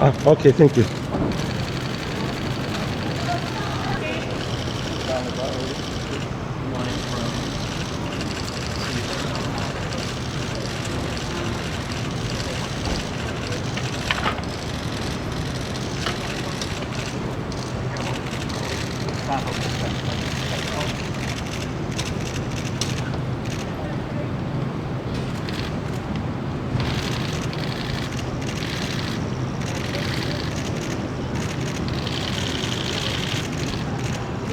Ah, okay, thank you.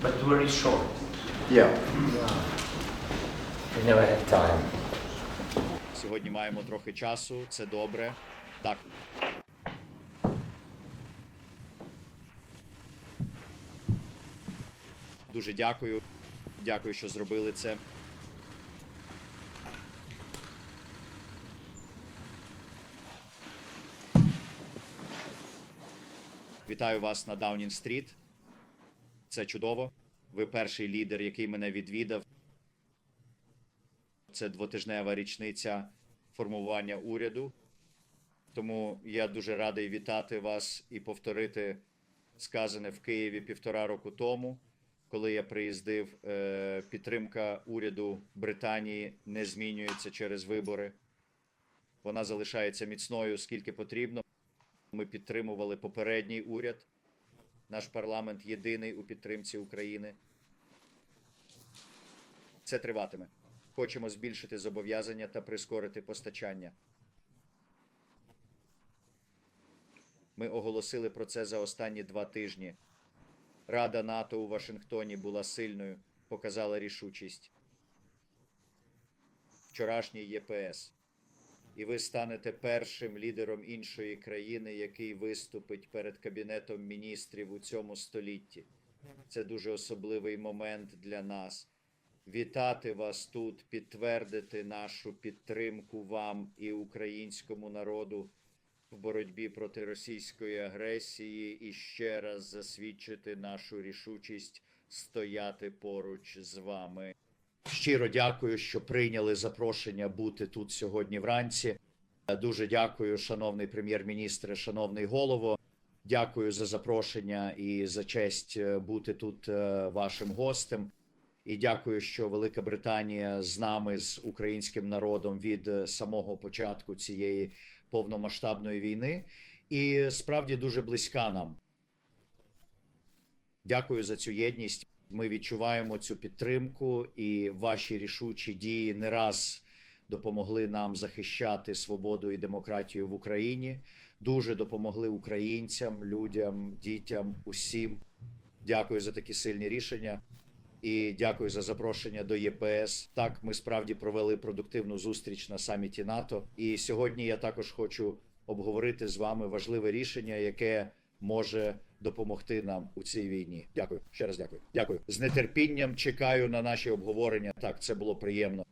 but very short. Yeah. We never had time. Сьогодні маємо трохи часу, це добре. Так. Дуже дякую. Дякую, що зробили це. Вітаю вас на Даунінг-стріт. Це чудово. Ви перший лідер, який мене відвідав. Це двотижнева річниця формування уряду. Тому я дуже радий вітати вас і повторити сказане в Києві півтора року тому, коли я приїздив. Е, підтримка уряду Британії не змінюється через вибори. Вона залишається міцною скільки потрібно. Ми підтримували попередній уряд. Наш парламент єдиний у підтримці України. Це триватиме. Хочемо збільшити зобов'язання та прискорити постачання. Ми оголосили про це за останні два тижні. Рада НАТО у Вашингтоні була сильною, показала рішучість. Вчорашній ЄПС. І ви станете першим лідером іншої країни, який виступить перед Кабінетом міністрів у цьому столітті. Це дуже особливий момент для нас вітати вас тут, підтвердити нашу підтримку вам і українському народу в боротьбі проти російської агресії і ще раз засвідчити нашу рішучість стояти поруч з вами. Щиро дякую, що прийняли запрошення бути тут сьогодні вранці. Дуже дякую, шановний прем'єр-міністре, шановний голово. Дякую за запрошення і за честь е, бути тут е, вашим гостем. І дякую, що Велика Британія з нами, з українським народом від е, самого початку цієї повномасштабної війни, і справді дуже близька нам. Дякую за цю єдність. Ми відчуваємо цю підтримку, і ваші рішучі дії не раз допомогли нам захищати свободу і демократію в Україні. Дуже допомогли українцям, людям, дітям, усім. Дякую за такі сильні рішення. І дякую за запрошення до ЄПС. Так, ми справді провели продуктивну зустріч на саміті НАТО. І сьогодні я також хочу обговорити з вами важливе рішення, яке може допомогти нам у цій війні. Дякую ще раз. Дякую. Дякую з нетерпінням. Чекаю на наші обговорення. Так, це було приємно.